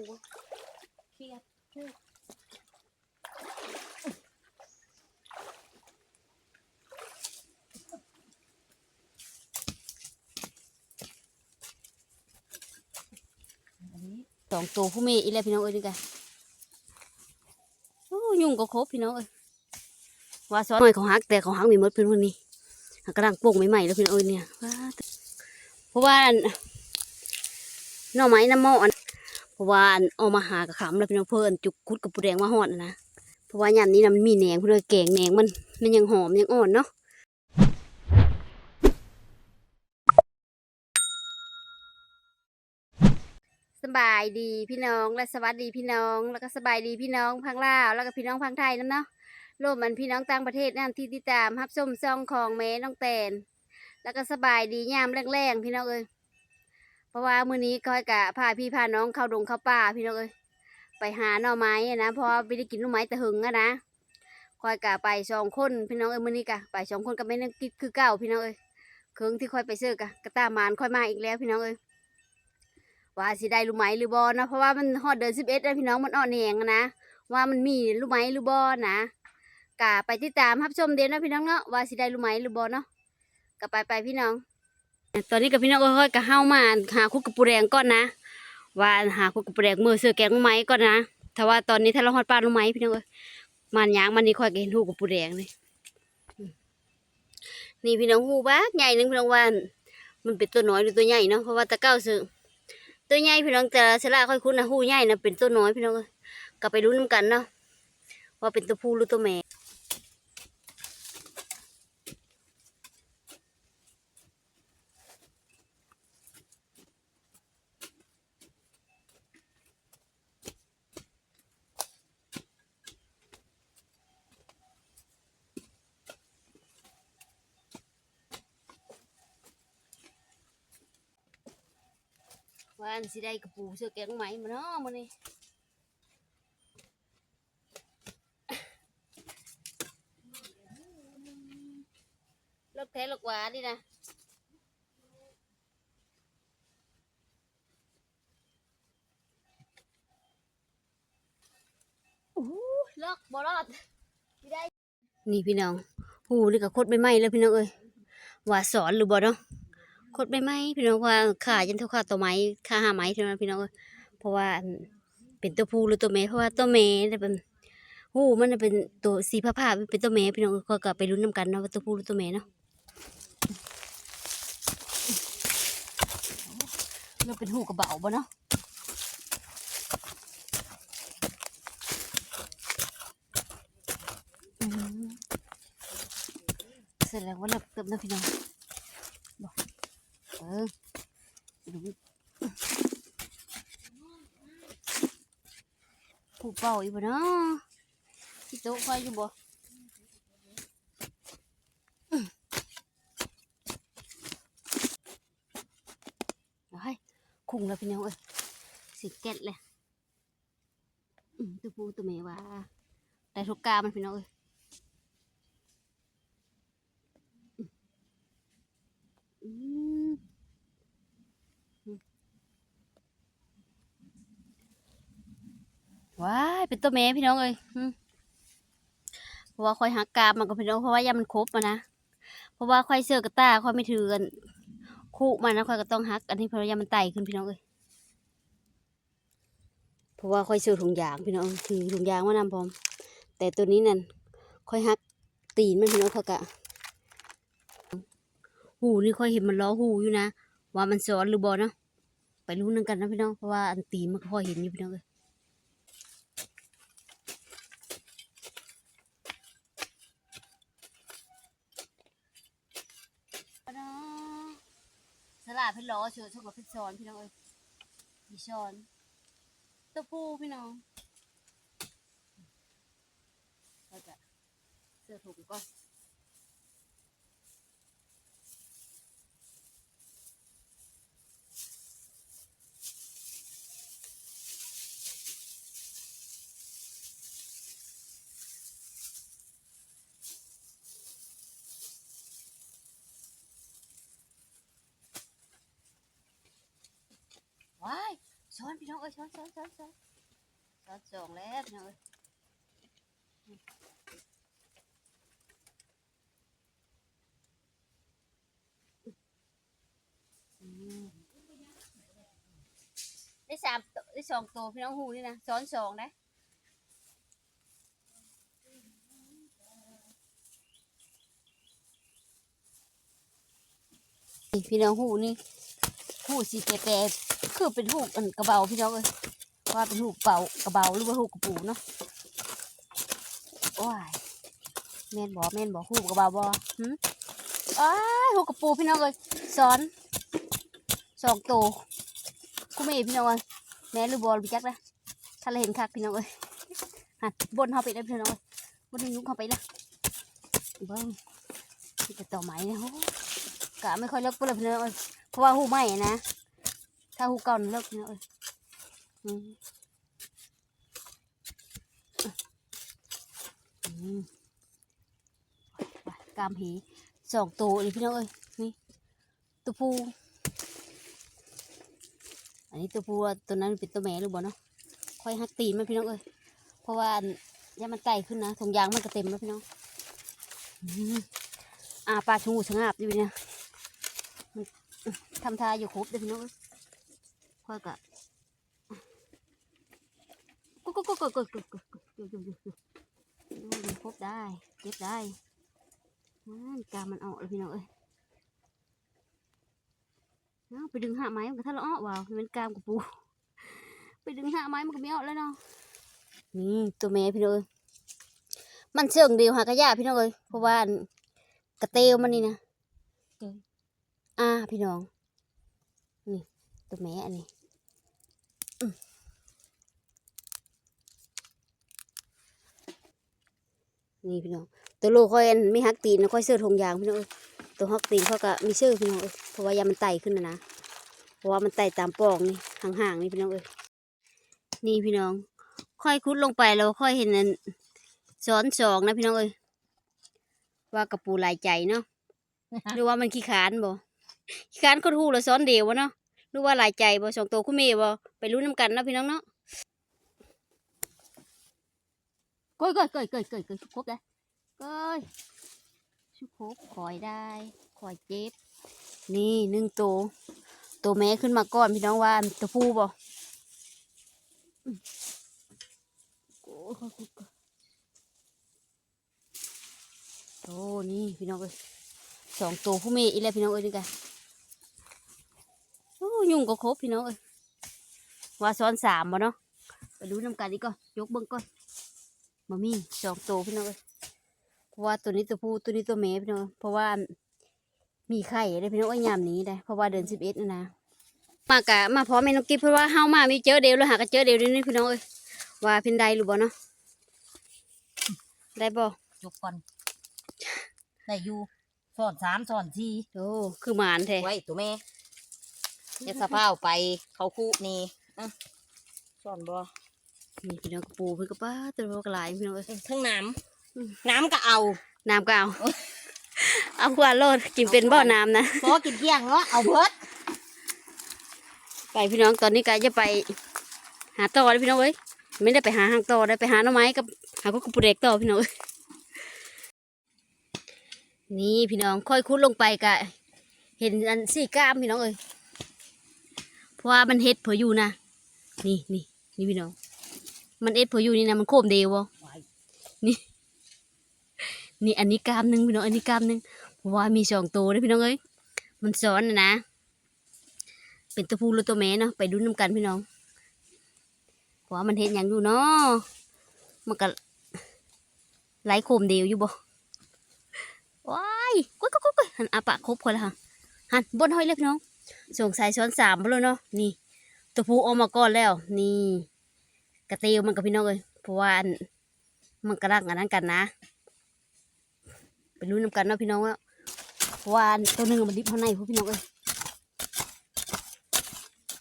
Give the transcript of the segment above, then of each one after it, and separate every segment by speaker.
Speaker 1: ูเครียดสองตัวผู้เมย์อีแล้วพี่น้องเอ้ยนี่กันโอ้ยุ่งก็ครบพี่น้องเอ้ยว่าซ้อนหน่อยของฮักแต่ของฮักมีมดเพิ่นวันนี้กกระดังโป่งใหม่ๆแล้วพี่น้องเอ้ยเนี่ยเพราะว่านหน่อไม้น้ำหม้อ ราะว่าอันเอามาหากระขำแล้วพี่น้องเพิ่นจุกคุดกับปูแดงมาหอดนะนะเพราะว่ายามนี้นะมันมีแหนงเพื่อนแกงแหนงมันมันยังหอมยังอ่อนเนาะสบายดีพี่น้องและสวัสดีพี่น้อง แล้วก็สบายดีพี่น้องพังลาวแล้วก็พี่น้องพังไทยน้ำเนาะรวมมันพี่น้องต่างประเทศนั่นที่ติดตามฮับส้มซองของแม่น้องแตน แล้วก็สบายดียามแรงๆพี่น้องเอ้ย เพราะว่ามื้อนี้ก้อยกะพาพี่พาน้องเข้าดงเข้าป่าพี่น้องเอ้ยไปหาหน่อไม้อะนะเพราะว่าไม่ได้กินหน่อไม้แต่หึงอะนะก้อยกะไปสองคนพี่น้องเอ้ยมื้อนี้กะไปสองคนกับแม่น้กิ๊กคือเก่าพี่น้องเอ้ยเครื่องที่ค่อยไปซื้อกะกระตามานค่อยมาอีกแล้วพี่น้องเอ้ยว่าสิได้ลูกไหมหรือบอนะเพราะว่ามันฮอดเดือนสิบเอ็ดแล้วพี่น้องมันอ่อนแหงนะว่ามันมีลูกไหมหรือบอนะกะไปติดตามรับชมเดี๋ยวนะพี่น้องเนาะว่าสิได้ลูกไหมหรือบอเนาะกะไปไปพี่น้อง ตอนนี้กับพี่น้องก็ค่อยๆกะเฮามาหาคุกกับปูแดงก่อนนะว่าหาคุกกับปูแดงมือเสือแกงไหมก่อนนะถ้าว่าตอนนี้ถ้าเราฮอดปลาลูกไหมพี่น้องเอ้ยมันยางมันนี่ค่อยก็เห็นหูกับปูแดงนี่อืมนี่พี่น้องหูบ้าใหญ่หนึงพี่น้องว่ามันเป็นตัวน้อยหรือตัวใหญ่เนาะเพราะว่าตะเก้าซื้อตัวใหญ่พี่น้องแต่ละสลาค่อยคุ้นนะหูใหญ่นะเป็นตัวน้อยพี่น้องกลับไปรู้น้ำกันเนาะว่าเป็นตัวผู้หรือตัวแม่ ว่าอันสิได้กระปูเสือแกงไหมมาเนาะมันนี่ลกแท้ลกหวาดินะโอ้โหลอกบอรอดไม่ได้ นี่พี่น้อง หูนี่ก็โคตรไม่ไหมแล้วพี่น้องเอ้ยว่าสอนหรือบ่เนาะ คตรไม่ไหมพี่น้องว่าขายันเท่าขาตัวไม้ขาหาไม้เท่านั้นพี่น้องเพราะว่าเป็นตัวผู้หรือตัวแม่เพราะว่าตัวแม่เนี่ยเป็นหูมันเป็นตัวสีผ้าผ้าเป็นตัวแม่พี่น้องก็กลับไปลุ้นน้ำกันเนาะว่าตัวผู้หรือตัวแม่เนาะเราเป็นหูกระเบาบ่เนาะเสร็จแล้วว่าเราเติมนะพี่น้องเออดู ผูกเป่าอีกบ่เนาะที่โต๊ะไฟอยู่บ่เอาให้คุ้งแล้วพี่น้องเอ้ยสิแก๊สเลยตัวผู้ตัวแม่ว่าได้ทุกกามันพี่น้องเอ้ยอืม ว้าย เป็นตัวแม่พี่น้องเอ้ยเพราะว่าคอยหักกาบมันก็พี่น้องเพราะว่ายามันครบมานะเพราะว่าคอยเสือกระตาคอยไม่ถือกันคู่มันนะคอยก็ต้องหัก อันนี้เพราะว่ายามันไต่ขึ้นพี่น้องเอ้ยเพราะว่าคอยเสือถุงยางพี่น้องถือถุงยางมานำพร้อม แต่ตัวนี้นั่นคอยหักตีนมันพี่น้องเขากะหูนี่คอยเห็นมันล้อหูอยู่นะว่ามันซ้อนหรือบอเนาะไปรู้นึงกันนะพี่น้องเพราะว่าอันตีนมันก็พอเห็นอยู่พี่น้องเอ้ย เนาะ ลาดเพิ่นล้อเชิญชกกับเพิ่นซ้อนพี่น้องเอ้ยมีช้อนตะปูพี่น้องแล้วก็เสื้อถุงก่ ช้อนช้อนช้อนช้อนช้อนช้อนสองแล้วพี่น้อยได้สามตัวได้สองตัวพี่น้องหูนี่นะช้อนสองนะพี่น้องหูนี่หูสีแปร คือเป็นหูอันกระเบาพี่น้องเลยว่าเป็นหูกเป่ากระเบาหรือว่าหูกระปูเนาะโอ้ยแม่นบ่แม่นบ่หูกระเบาบ่หืมอ้ายหูกระปูพี่น้องเลยสอนสองโตกูไม่เห็นพี่น้องเลยแม่หรือบอลพี่จักนะถ้าเราเห็นคักพี่น้องเลยหันบนเขาไปได้พี่น้องเลยบนยุ้งเขาไปละเบิ้งนี่จะต่อไม้เนี่ยโอ้กะไม่ค่อยเลิกปุ๊บเลยพี่น้องเอ้ยเพราะว่าหูใหม่นะ ถ้าหูเก่านี่เลิกพี่น้องเอ้ยอืมอืมไปกามผีสองตัวนี่พี่น้องเอ้ยนี่ตัวผู้อันนี้ตัวผู้ตัวนั้นเป็นตัวแม่หรือเปล่าเนาะค่อยหักตีนมันพี่น้องเอ้ยเพราะว่าย่ามันไต่ขึ้นนะถุงยางมันก็เต็มแล้วพี่น้องอ่าปลาชูสงาบอยู่เนี่ยทำทาอยู่ครบเด้อพี่น้องเอ้ย ค่อยกะกุ๊กกุ๊กกุ๊กกุ๊กกุ๊กกุ๊กกุ๊กกุ๊กกุ๊กกุ๊กกุ๊กกุ๊กมันครบได้เก็บได้อ่ากามันออกเลยพี่น้องเอ้ยเอาไปดึงหาไม้มันก็ถ้าเราอ้อว่าวมันเป็นกามกับปู ไปดึงหาไม้มันก็ไม่ออกแล้วเนาะนี่ตัวแม่พี่น้องเอ้ยมันเสื่องเดียวหากระยาพี่น้องเอ้ยเพราะว่ากระเตวมันนี่นะอ่าพี่น้อง นี่ตัวแม่อันนี้อืม นี่พี่น้องตัวลูกค่อยอันไม่ฮักตีนนะค่อยเสื้อทงยางพี่น้องเอ้ยตัวฮักตีนเขาก็มีเสื้อพี่น้องเอ้ยเพราะว่ายามันไต่ขึ้นนะนะเพราะว่ามันไต่ตามปองนี่ห่างๆนี่พี่น้องเอ้ยนี่พี่น้อง ค่อยคุดลงไปเราค่อยเห็นอันซ้อนสองนะพี่น้องเอ้ยว่ากระปูลายใจเนาะหรือว่ามันขี้ขานบ่ขี้ขานคนหูแล้วซ้อนเดียววะเนาะหรือว่าหลายใจบ่สองตัวคู่เมย์บ่ไปรู้น้ำกันเนาะพี่น้องเนาะ ก้อยก้อยก้อยก้อยก้อยกยชุบครบได้ก้อยชุบครบคอยได้คอยเจ็บ นี่หนึ่งตัวตัวแม่ขึ้นมาก่อนพี่น้องว่าตัวผู้บ่อืมโอ้ยโอ้นี่พี่น้องเอ้ยสองตัวผู้เมย์อีแล้วพี่น้องเอ้ยนี่กันโอ้ยุ่งก็ครบพี่น้องเอ้ยว่าซ้อนสามบ่เนาะไปดูน้ำกันดีก่อนยกเบิ้งก่อน มามีสองตัวพี่น้องเอ้ยเพราะว่าตัวนี้ตัวผู้ตัวนี้ตัวแม่พี่น้องเพราะว่ามีไข่ได้พี่น้องเอ้ยยามนี้ได้เพราะว่าเดือนสิบเอ็ดนะนะมากะมาพร้อมแม่น้องกิ๊บเพราะว่าเฮามามีเจอเดียวแล้วหาก็เจอเดียวนี่พี่น้องเอ้ยว่าเพิ่นได้หรือบ่เนาะได้บ่
Speaker 2: ยกก่อนได้อยู่สอนสามสอนสี่
Speaker 1: โอ้คือหมานแท้
Speaker 2: ไว้ตัวแม่เจะสะพาวไปเขาคู่นี่อะสอนบ่
Speaker 1: นี่พี่น้องกระปูเพิ่นก็ป้าตัวกระหลายพี่น้องเอ้ย
Speaker 2: เทั้งน้
Speaker 1: อืมำ
Speaker 2: น้ำก็เอา
Speaker 1: น้ำก็เอา เอาขวดโลดกินเป็นบ่อน้ำนะ
Speaker 2: พอกินเที่ยงเนาะเอาเบิด
Speaker 1: ไปพี่น้องตอนนี้ก็จะไป หาต่อเลยพี่น้องเอ้ยไม่ได้ไปหาหางต่อได้ไปหาหน่อไม้กับหากุ๊กปูเด็กต่อพี่น้องเอ้ยนี่พี่น้องค่อยคุดลงไปกะเห็นอันสี่ก้ามพี่น้องเอ้ยเพราะว่ามันเฮ็ดเผออยู่นะนี่นี่นี่พี่น้อง มันเอ็ดเผออยู่นี่นะมันโคมเดียวบ่นี่อันนี้กล้ามหนึ่งพี่น้องอันนี้กล้ามหนึ่งเพราะว่ามีสองตัวเลยพี่น้องเอ้ยมันซ้อนนะนะ เป็นตัวผู้หรือตัวแม่เนาะไปดูน้ำกันพี่น้องเพราะว่ามันเห็นอย่างอยู่เนาะมันก็ไหลโคมเดียวอยู่บ่ว้ายกุ้ยกุ้ยกุ้ยหันอาปากครบคนละค่ะหันบนห้อยเลยพี่น้องส่งสายซ้อนสามไปเลยเนาะนี่ ตัวผู้ออกมาก่อนแล้ว นี่ กระเตียวมันกับพี่น้องเลยเพราะว่ามันกระดังอันนั้นกันนะไปรู้นำกันเนาะพี่น้องแล้วเพราะว่าอันตัวหนึ่งมันดิบข้างในพวกพี่น้องเอ้ย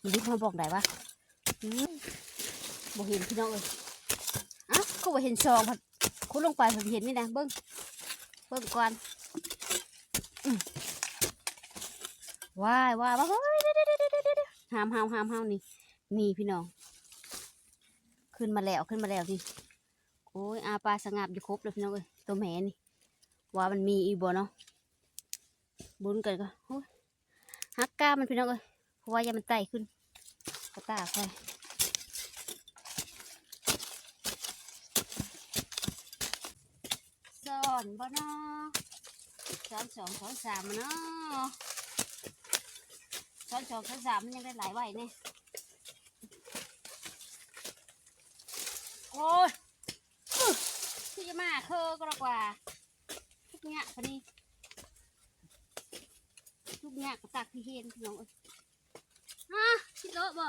Speaker 1: มันดิบมางบอกได้ปะบอืมบ่เห็นพี่น้องเอ้ยอะก็บ่เห็นซองพัดคุดลงไปผมเห็นนี่นะเบิ้งเบิ้งก่อนว้ายว้ายว้ายเฮ้ยเดี๋ยวเดี๋ยวเดี๋ยวเดี๋ยวเดี๋ยวหามหามหามหามนี่นี่พี่น้อง ขึ้นมาแล้วขึ้นมาแล้วนี่โอ้ยอาปลาสงับอยู่ครบเลยพี่น้องเอ้ยตัวแม่นี่ว่ามันมีอีบ่เนาะบุญกันก็โอ้ยหักก้ามันพี่น้องเอ้ยเพราะว่าอย่ามันไต่ขึ้นกระตากไปสอนบ่เนาะสอนสองสอนสามเนาะสอนสองสอนสามมันยังได้หลายไหวเนี่ย อ้ยอื้อที่จะมาเคอก็ดีกว่าทุกอย่างคนนี้ทุกอย่างก็ตักที่เห็นพี่น้องเอ้ยฮะคิดโต๊ะบ่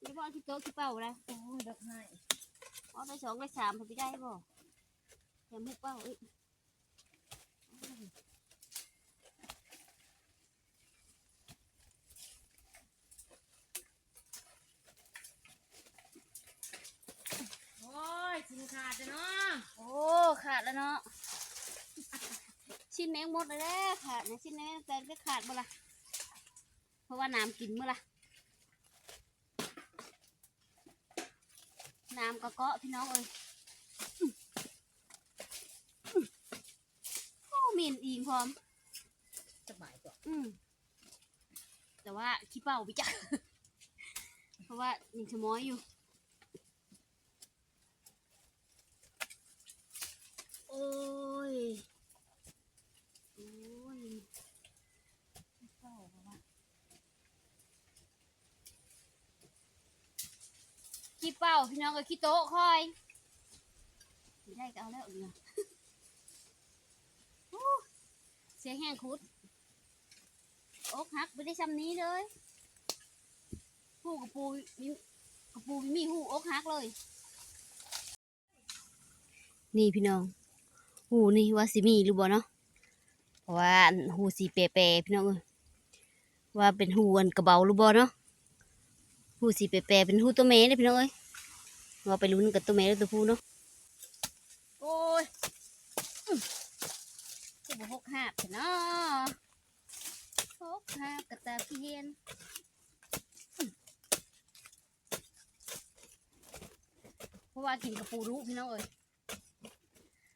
Speaker 1: คิดว่าคิดโต๊ะคิดเป่าแล้ว
Speaker 2: โอ้ยดอกไม้
Speaker 1: เอาไปสองไปสามผมไปได้บ่แถมมุกเป้าอีก
Speaker 2: โอ้ย สินขาดเนาะ
Speaker 1: โอ้ขาดแล้วเนาะชิ้นแมงหมดเลยแหละขาดเนี่ยชิ้นแมงแต่ก็ขาดบ่ละเพราะว่าน้ำกินเมื่อละน้ำกระเกาะพี่น้องเอ้ยอื้ออื้อโอ้มีนอิงพร้อม
Speaker 2: สบายกว่า
Speaker 1: อืมแต่ว่าขี้เป่าไปจ้ะเพราะว่ายังชะม้อยอยู่ โอ้ย โอ้ยขี้เป่าเพราะว่า ขี้เป่าพี่น้องกับขี้โต๊ะคอยไม่ได้ก็เอาแล้วเนี่ยเสียแห้งคุดอกหักไม่ได้ซ้ำนี้เลยหูกระปูมีกระปูมีหูอกหักเลย นี่พี่น้อง หูนี่ว่าสิมีหรือบ่เนาะเพราะว่าหูสีเปรๆพี่น้องเอ้ยว่าเป็นหูอันกระเบาหรือบ่เนาะหูสีเปรๆเป็นหูตัวแม่เด้พี่น้องเอ้ย ว่าไปลุ้นกับตัวแม่หรือตัวผู้เนาะ โอ้ยอื้อจะบ่หกหักเถอะเนาะพกหากระตาเพียนเพราะว่ากินกระปูรู้พี่น้องเอ้ย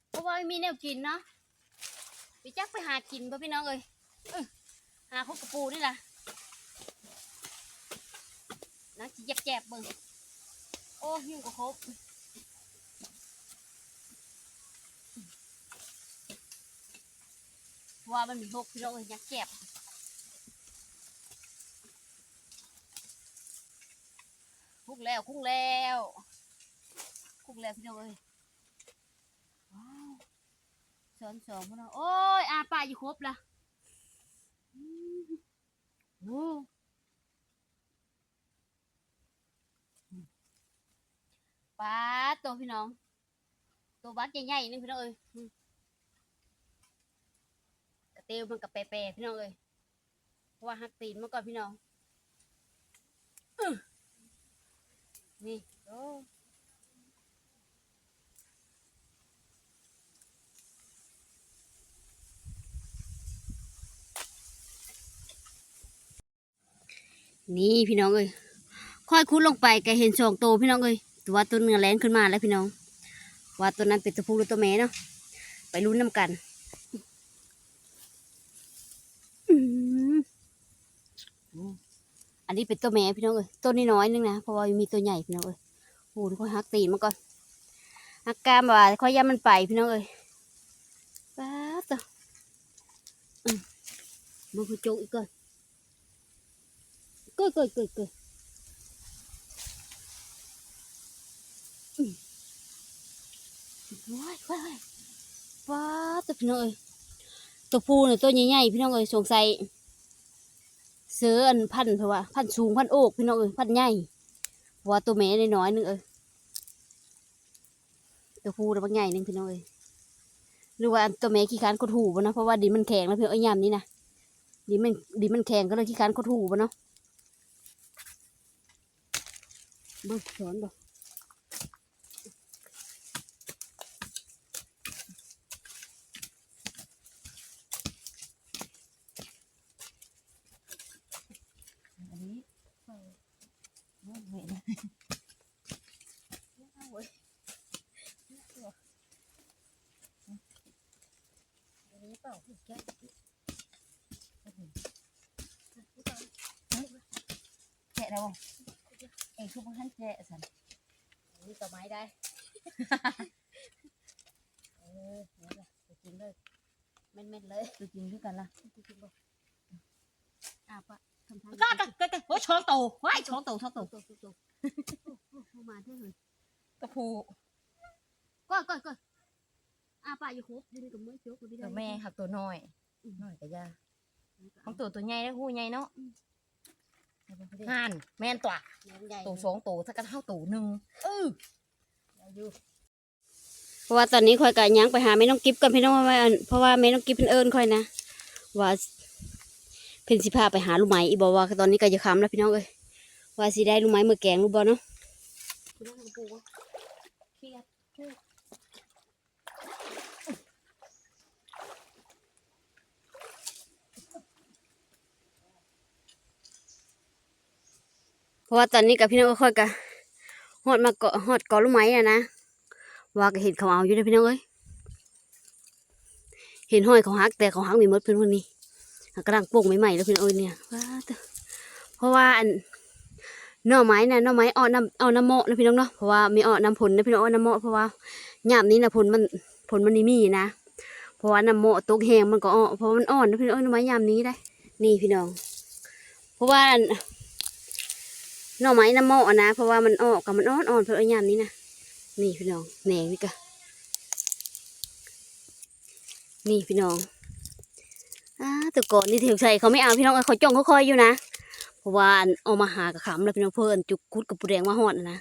Speaker 1: เพราะว่ามีแนวกินเนาะไปจักไปหากินป่ะพี่น้องเอ้ยหาพวกกระปูนี่ล่ะนังจีแจบๆเบิ่ง อ้หิวกระครบว่ามันมีพวกพี่น้องเอ้ยยักแจบคุกแล้วคุกแล้วคุกแล้วพี่น้องเอ้ยว้าวสอนสองพี่น้องโอ้ยอาป่าอยู่ครบละโอ้ ปลาตัวพี่น้อง ตัวบักใหญ่ๆนี่พี่น้องเอ้ยกระเตียวมันกับแปรๆพี่น้องเอ้ยเพราะว่าหักตีนมันก่อนพี่น้องนี่โอ้นี่พี่น้องเอ้ยค่อยคุดลงไปแกเห็นสองตัวพี่น้องเอ้ย ตัวตัวเนื้อแรงขึ้นมาแล้วพี่น้อง ว่าตัวนั้นเป็นตัวผู้หรือตัวแม่เนาะไปลุ้นน้ำกันอันนี้เป็นตัวแม่พี่น้องเอ้ยตัวนี้น้อยนึงนะเพราะว่ามีตัวใหญ่พี่น้องเอ้ยโอ้ทุกคนหักตีนมาก่อนหักกามว่าค่อยย้ำมันไปพี่น้องเอ้ยป้าตัวมมึงคือโจกอีกก่อนเกิดเกิดเกิดเกิดอืม ว้ายว้ายว้ายป้าตัวพี่น้องเอ้ยตัวผู้เนี่ยตัวใหญ่ๆพี่น้องเอ้ยสงสัยเสืออันพันเพราะว่าพันสูงพันโอกพี่น้องเอ้ยพันใหญ่เพราะว่าตัวแม่น้อยๆนึงเอ้ยตัวผู้ตัวบางใหญ่หนึงพี่น้องเอ้ยหรือว่าตัวแม่ขี้คร้านกดหูบ่นะเพราะว่าดินมันแข็งแล้วเพี่เอ้ยยามนี้นะดินมันดินมันแข็งก็เลยขี้คร้านกดหูบ่เนาะเบิ่งสอนบ่
Speaker 2: แกะแล้วบ่เองคือพวกท่านแกะสัน
Speaker 1: นี่ก็ไม้ได้เออนี่แหะจริงเลยแม่นๆเลย
Speaker 2: ตัวจริงด้วยกันล่ะกิงบ่
Speaker 1: อาปะทำทาง
Speaker 2: ก็ก็ก็โอ้ช้อนโตว้ายช้อนโตช้อนโต
Speaker 1: ตมาเท่าไห
Speaker 2: ระพู
Speaker 1: ก้อยก้อยก้อย อะปะอยู่ครบดินกับมือโจ๊กกับพี่
Speaker 2: ตัวแม่หักตัวน้อยน้อยก็ยาของตัวตัวใหญ่แล้วหูใหญ่เนาะห่านแม่นตัว
Speaker 1: ใหญ่
Speaker 2: ตัวสองตัวถ้าก็เท่าตัวหนึ่งเออ
Speaker 1: อยู่เพราะว่าตอนนี้คอยกะยังไปหาแม่น้องกิฟกันพี่น้องว่าอันเพราะว่าแม่น้องกิฟเป็นเอิญคอยนะว่าเพิ่นสิพาไปหาลูกไม้อีบอกว่าตอนนี้ก็จะคำแล้วพี่น้องเอ้ยว่าสิได้ลูกไม้มือแกงลูกบอเนาะพี่น้องปูเครียดเครียดเพ ราะว่าตอนนี้กับพี่น้องก็ค่อยกะฮอดมาเกาะฮอดเกาะลูกไม้อะนะว่าก็เห็นเขาเอาอยู่นะพี่น้องเอ้ยเห็นห้อยเขาหักแต่เขาหักมีมดเพื่อนคนนี้กำลังปลูกใหม่ๆแล้วพี่น้องเอ้ยเนี่ยว้าเพราะว่าอันหน่อไม้นะหน่อไม้อ่อนน้ำเอาน้ำเมาะนะพี่น้องเนาะเพราะว่ามีอ่อนน้ำผลนะพี่น้องเอาน้ำเมาะเพราะว่าหยามนี้นะผลมันผลมันนี่มีนะเพราะว่าน้ำเมาะตกแห้งมันก็อ่อนเพราะมันอ่อนนะพี่น้องเอ้ยหน่อไม้ยามนี้ได้ นี่พี่น้อง เพราะว่า หน่อไม้น้ำหม้ออะนะ เพราะว่ามันออกกับมันอ่อนอ่อนๆเพราะไอ้ยามนี้นะนี่พี่น้องแหนงนี่กะนี่พี่น้องอ่าแต่ก่อนนี่เถียวใส่เขาไม่เอาพี่น้องเขาจ้องเขาคอยอยู่นะเพราะว่าอันเอามาหากับขำแล้วพี่น้องเพื่อนจุกคุดกับปูแดงมาหอดนะ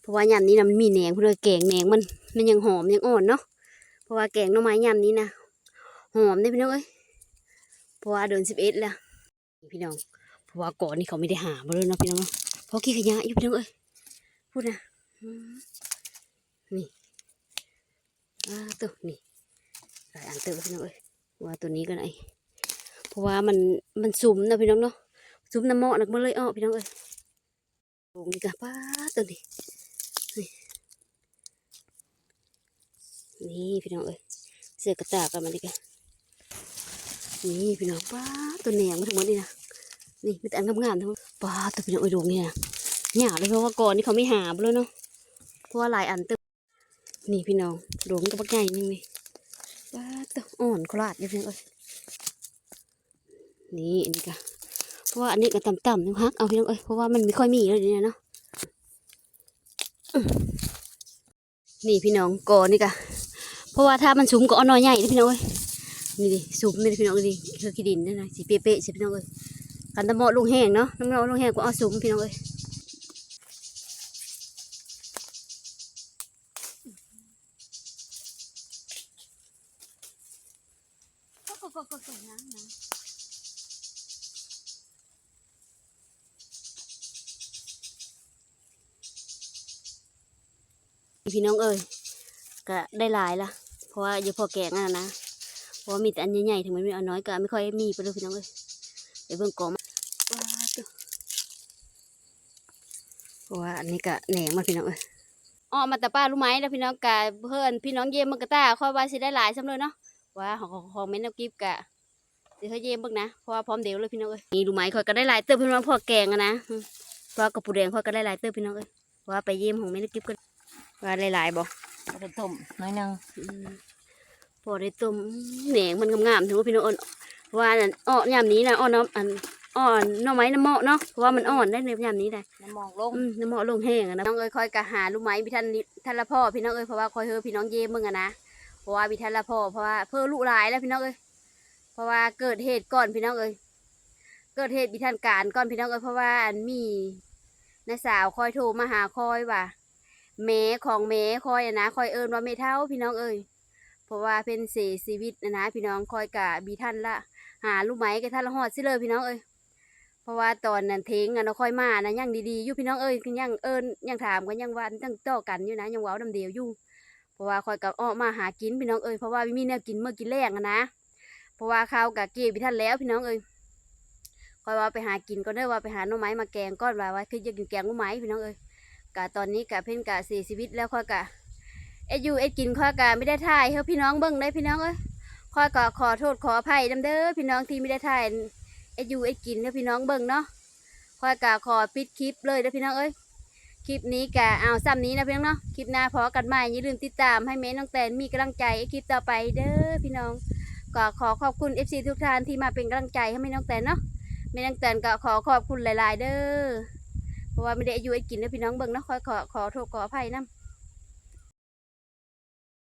Speaker 1: เพราะว่ายามนี้นะมันมีแหนงเพื่อแกงแหนงมันมันยังหอมยังอ่อนเนาะเพราะว่าแกงหน่อไม้ยามนี้นะหอมได้พี่น้องเอ้ยเพราะว่าเดินสิบเอ็ดแล้วพี่น้องเพราะว่าก่อนนี่เขาไม่ได้หามาเลยนะพี่น้องเนาะ พราะขี้ขยะอยู่พี่น้องเอ้ยพูดนะนี่อ่าตัวนี่หลายอันเติมพี่น้องเอ้ยว่าตัวนี้ก็ไหนเพราะว่ามันมันสุ่มนะพี่น้องเนาะสุ่มน้ำเหมาะนักมาเลยอ้อพี่น้องเอ้ยลงนี่กันป้าตัวนี้นี่นี่พี่น้องเอ้ยเสือกระตากกันมาดิกันนี่พี่น้องป้าตัวแหนงมาทั้งหมดนี่นะ นี่มีแต่อันงามๆทั้งป้าตัวพี่น้องไอ้ดวงเนี่ยหยาเลยเพราะว่าก่อนนี่เขาไม่หาบเลยเนาะเพราะว่าลายอันตึกนี่พี่น้องดวงตัวบักใหญ่นึงนี่ป้าตัวอ่อนคลาดอยู่พี่น้องเอ้ยนี่อันนี้ก็เพราะว่าอันนี้ก็ต่ำๆนึงฮักเอาพี่น้องเอ้ยเพราะว่ามันไม่ค่อยมีเลยเนี่ยเนาะนี่พี่น้องก่อนนี่ก็เพราะว่าถ้ามันสูงก็อาหน่อยใหญ่นะพี่น้องเอ้ยนี่ดิสูงนี่ดิพี่น้องเอ้ยดิคือขี้ดินนั่นนะสีเป๊ะๆสิพี่น้องเอ้ย กันตะเมาะลุงแห้งเนาะน้ำเราลุงแห้งก็เอาสุมพี่น้องเอ้ยก็ก็ก็ก็น้ำนะพี่น้องเอ้ยก็ได้หลายละเพราะว่าอยู่พอแกงอะนะเพราะมีแต่อันใหญ่ๆถึงมันมีอันน้อยก็ไม่ค่อยมีไปเลยพี่น้องเอ้ยไปเบิ่งกองมันว้าตัวเพ ราะว่าอันนี้ก็แหนงมันพี่น้องเอ้ยอ้อมาแต่ป้ารู้ไหมแล้วพี่น้องกะเพื่อนพี่น้องเยี่ยมมันกะตาคอยว่าสิได้หลายซ้ำเลยเนาะว่าของของของแม่นกกิฟกะสิเขาเยี่ยมเบิ่งนะเพราะว่าพร้อมเดี๋ยวเลยพี่น้องเอ้ยนี่รู้ไหมคอยก็ได้หลายเติบพี่น้องพอแกงอะนะอืมเพราะว่ากระปูแดงคอยก็ได้หลายเติบพี่น้องเอ้ยว่าไปเยี่ยมของแม่นกกิฟกันว่าหลายๆบ่
Speaker 2: เอาไปต้มน้อยหนึง
Speaker 1: อืมพอได้ต้มแหนงมันงามๆถึงว่าพี่น้องอ่อนว่านั่นอ้อยามนี้นะอ้อน้ำอัน อ่อนหน่อไม้น้ำเหมาะเนาะเพราะว่ามันอ่อนได้ในยามนี้ได้
Speaker 2: น้ำมองลง
Speaker 1: อืมน้ำเหมาะลงแห้งอะนะน้องเอ้ยคอยกะหาลูกไม้พี่ท่านนี่ท่านละพ่อพี่น้องเอ้ยเพราะว่าคอยเฮอพี่น้องเย่มึงอะนะเพราะว่าพี่ท่านละพ่อเพราะว่าเพื่อลูกหลายแล้วพี่น้องเอ้ยเพราะว่าเกิดเหตุก่อนพี่น้องเอ้ยเกิดเหตุพิธันการก่อนพี่น้องเอ้ยเพราะว่าอันมีน้าสาวคอยโทรมาหาคอยว่าแม่ของแม่คอยอะนะคอยเอิญว่าไม่เท่าพี่น้องเอ้ยเพราะว่าเป็นเสียชีวิตนะนะพี่น้องคอยกะบีท่านละหาลูกไม้กับท่านละหอดซิเลยพี่น้องเอ้ย เพราะว่าตอนนั้นเทงอะเนาะค่อยมานะยังดีๆอยู่พี่น้องเอ้ยยังเอิญยังถามกันยังวันตั้งต่อกันอยู่นะยังเว้าดำเดียวอยู่เพราะว่าค่อยกับอ้อมาหากินพี่น้องเอ้ยเพราะว่าไม่มีแนวกินเมื่อกินแรงอะนะเพราะว่าข้าวกับเก็บพี่ท่านแล้วพี่น้องเอ้ยค่อยว่าไปหากินก็ได้อว่าไปหาหน่อไม้มาแกงก้อนว่าว่าคือจะกินแกงหน่อไม้พี่น้องเอ้ยกะตอนนี้กะเพ่นกะเสียชีวิตแล้วค่อยกะเอ็ดยูเอ็ดกินค่อยกะไม่ได้ถ่ายเฮ้พี่น้องเบิ่งได้พี่น้องเอ้ยค่อยกะขอโทษขออภัยนำเด้อพี่น้องที่ไม่ได้ถ่าย เอ็ดอยูเอ็ดกินเด้อพี่น้องเบิ่งเนาะคอยกะขอปิดคลิปเลยเด้อพี่น้องเอ้ยคลิปนี้กะเอาซ้ำนี้นะพี่น้องเนาะคลิปหน้าพอกันใหม่อย่าลืมติดตามให้แม่น้องแตนมีกำลังใจคลิปต่อไปเด้อพี่น้องก็ขอขอบคุณ FC ทุกท่านที่มาเป็นกำลังใจให้แม่น้องแตนเนาะแม่น้องแตนก็ขอขอบคุณหลาย ๆ เด้อเพราะว่าไม่ได้อายุให้กินเด้อพี่น้องเบิ่งเนาะขอขอขอโทษขออภัยนํ